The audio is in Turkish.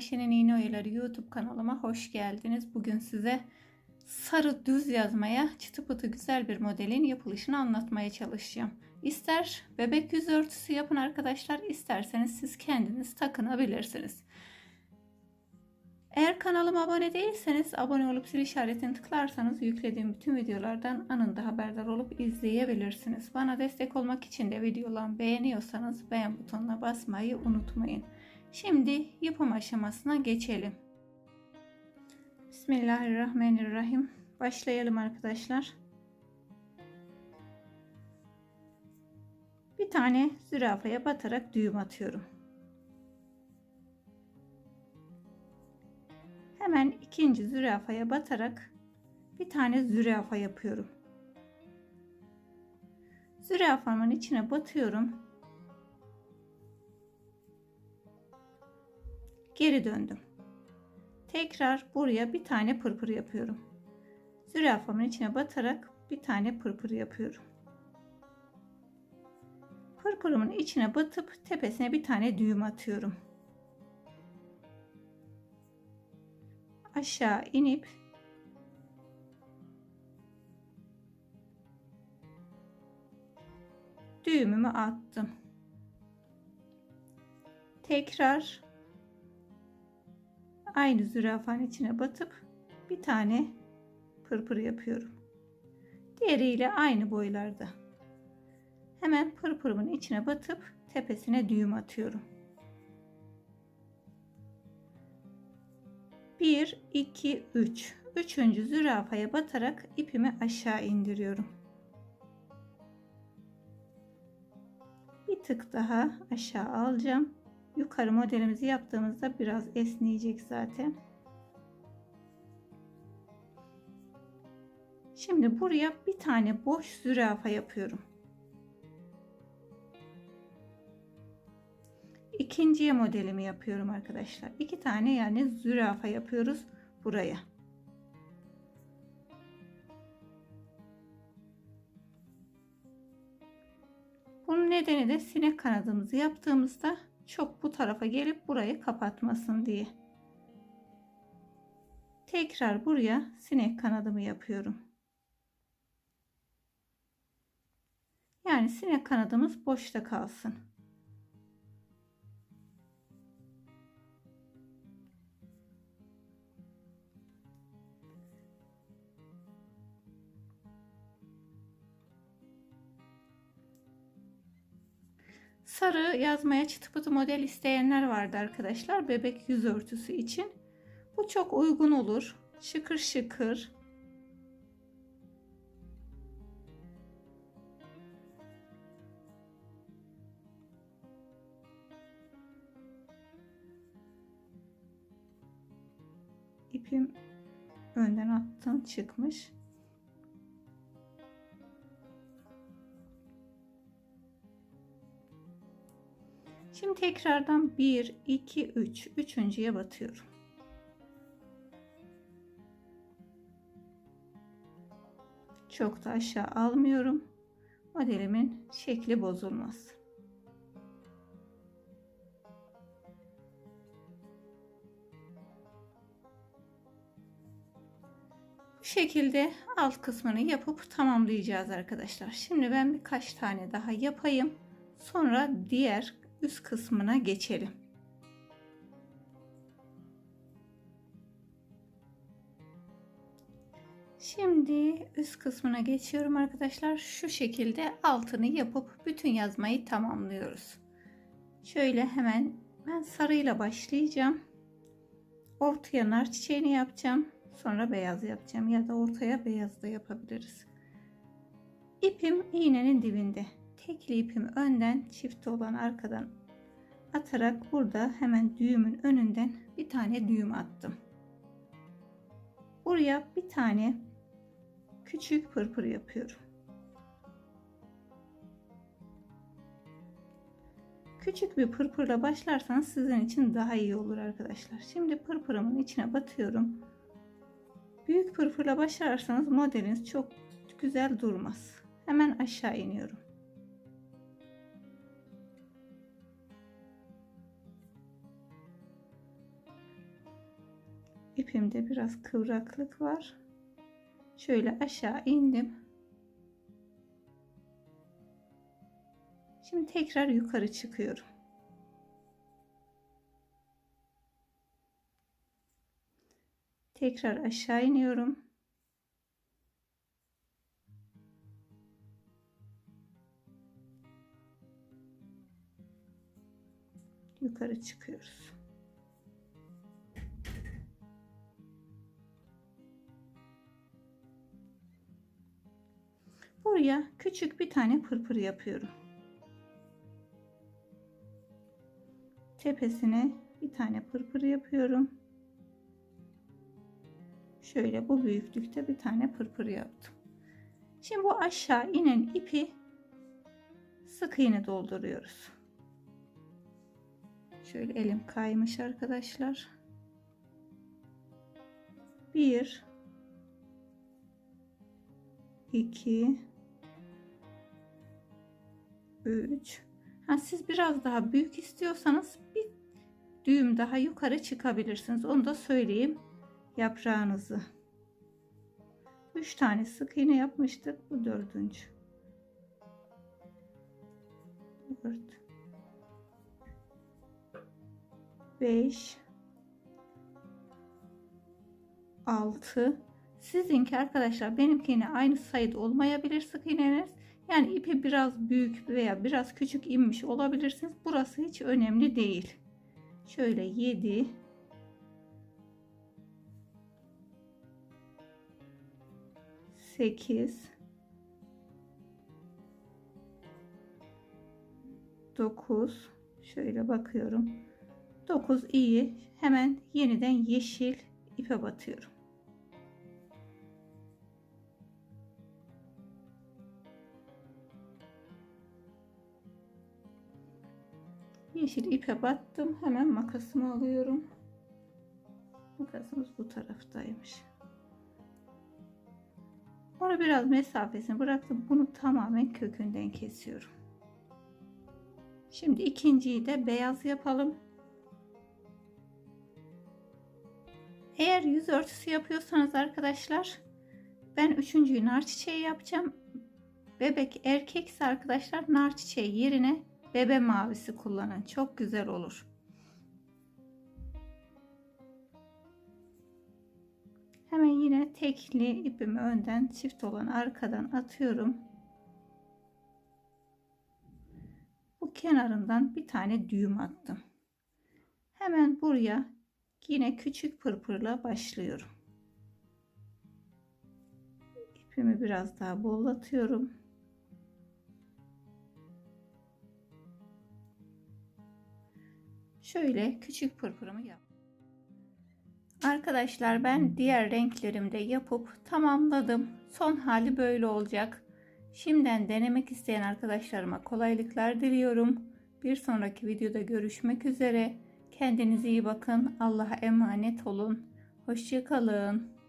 Ayşe'nin İğne Oyaları YouTube kanalıma hoş geldiniz. Bugün size sarı düz yazmaya çıtı pıtı güzel bir modelin yapılışını anlatmaya çalışacağım. İster bebek yüz örtüsü yapın arkadaşlar, isterseniz siz kendiniz takınabilirsiniz. Eğer kanalıma abone değilseniz abone olup zil işaretini tıklarsanız yüklediğim bütün videolardan anında haberdar olup izleyebilirsiniz. Bana destek olmak için de videolarımı beğeniyorsanız beğen butonuna basmayı unutmayın. Şimdi yapım aşamasına geçelim. Bismillahirrahmanirrahim. Başlayalım arkadaşlar. Bir tane zürafaya batarak düğüm atıyorum. Hemen ikinci zürafaya batarak bir tane zürafa yapıyorum. Zürafamın içine batıyorum. Geri döndüm. Tekrar buraya bir tane pırpır yapıyorum. Zürafamın içine batarak bir tane pırpır yapıyorum. Pırpırımın içine batıp tepesine bir tane düğüm atıyorum. Aşağı inip düğümümü attım. Tekrar aynı zürafanın içine batıp bir tane pırpır yapıyorum. Diğeriyle aynı boylarda. Hemen pırpırımın içine batıp tepesine düğüm atıyorum. 1 2 3 üçüncü zürafaya batarak ipimi aşağı indiriyorum. Bir tık daha aşağı alacağım yukarı modelimizi yaptığımızda biraz esneyecek zaten. Şimdi buraya bir tane boş zürafa yapıyorum. İkinciye modelimi yapıyorum arkadaşlar. İki tane yani zürafa yapıyoruz buraya. Bunun nedeni de sinek kanadımızı yaptığımızda çok bu tarafa gelip burayı kapatmasın diye. Tekrar buraya sinek kanadımı yapıyorum. Yani sinek kanadımız boşta kalsın. Sarı yazmaya çıtı pıtı model isteyenler vardı arkadaşlar. Bebek yüz örtüsü için. Bu çok uygun olur. Şıkır şıkır. İpim önden attım çıkmış. Şimdi tekrardan 1, 2, 3. Üçüncüye batıyorum. Çok da aşağı almıyorum. Modelimin şekli bozulmaz. Bu şekilde alt kısmını yapıp tamamlayacağız arkadaşlar. Şimdi ben birkaç tane daha yapayım. Sonra diğer üst kısmına geçelim. Şimdi üst kısmına geçiyorum arkadaşlar. Şu şekilde altını yapıp bütün yazmayı tamamlıyoruz. Şöyle hemen ben sarıyla başlayacağım. Ortaya nar çiçeğini yapacağım. Sonra beyaz yapacağım ya da ortaya beyaz da yapabiliriz. İpim iğnenin dibinde tekli ipimi önden çift olan arkadan atarak burada hemen düğümün önünden bir tane düğüm attım. Buraya bir tane küçük pırpır yapıyorum. Küçük bir pırpırla başlarsanız sizin için daha iyi olur arkadaşlar. Şimdi pırpırımın içine batıyorum. Büyük pırpırla başlarsanız modeliniz çok güzel durmaz. Hemen aşağı iniyorum. İpimde biraz kıvraklık var. Şöyle aşağı indim. Şimdi tekrar yukarı çıkıyorum. Tekrar aşağı iniyorum. Yukarı çıkıyoruz. Buraya küçük bir tane pırpır yapıyorum. Tepesine bir tane pırpır yapıyorum. Şöyle bu büyüklükte bir tane pırpır yaptım. Şimdi bu aşağı inen ipi sık iğne dolduruyoruz. Şöyle elim kaymış arkadaşlar. Bir, iki, üç. Ha, siz biraz daha büyük istiyorsanız bir düğüm daha yukarı çıkabilirsiniz. Onu da söyleyeyim yaprağınızı. 3 tane sık iğne yapmıştık. Bu dördüncü. 4 5 6 Sizinki arkadaşlar benimkine aynı sayıda olmayabilir sık iğneniz. Yani ipi biraz büyük veya biraz küçük inmiş olabilirsiniz. Burası hiç önemli değil. Şöyle 7 8 9 şöyle bakıyorum. 9 iyi. Hemen yeniden yeşil ipe batıyorum yeşil ipe battım hemen makasımı alıyorum makasımız bu taraftaymış Sonra biraz mesafesini bıraktım. Bunu tamamen kökünden kesiyorum. Şimdi ikinciyi de beyaz yapalım. Eğer yüz örtüsü yapıyorsanız arkadaşlar ben üçüncüyü nar çiçeği yapacağım. Bebek erkekse arkadaşlar nar çiçeği yerine bebe mavisi kullanın. Çok güzel olur. Hemen yine tekli ipimi önden çift olan arkadan atıyorum. Bu kenarından bir tane düğüm attım. Hemen buraya yine küçük pırpırla başlıyorum. İpimi biraz daha bollatıyorum. Şöyle küçük pırpırımı yap. Arkadaşlar ben diğer renklerimde yapıp tamamladım. Son hali böyle olacak. Şimdiden denemek isteyen arkadaşlarıma kolaylıklar diliyorum. Bir sonraki videoda görüşmek üzere. Kendinize iyi bakın. Allah'a emanet olun. Hoşçakalın.